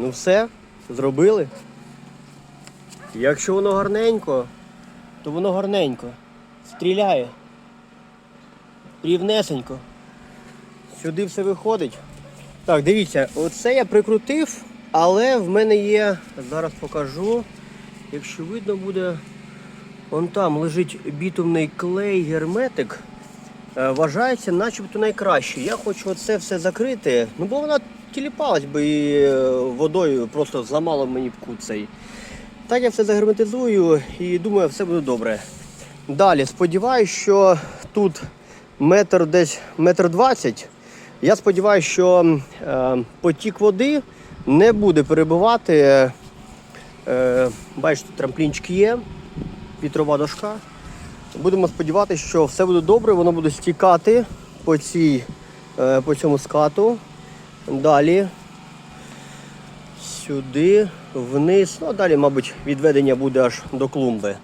Ну все, зробили. Якщо воно гарненько, то воно гарненько. Стріляє. Рівнесенько. Сюди все виходить. Так, дивіться, оце я прикрутив, але в мене є, зараз покажу, якщо видно буде, вон там лежить бітумний клей герметик. Е, Вважається начебто найкраще. Я хочу оце все закрити, ну бо вона тіліпалась би і е, водою просто зламала б мені кут цей. Так я все загерметизую і думаю, все буде добре. Далі, сподіваюся, що тут метр десь метр двадцять. Я сподіваюся, що е, потік води не буде перебивати. Е, е, бачите, трамплінчик є, вітрова дошка. Будемо сподіватися, що все буде добре, воно буде стікати по, цій, е, по цьому скату. Далі сюди, вниз. Ну, а далі, мабуть, відведення буде аж до клумби.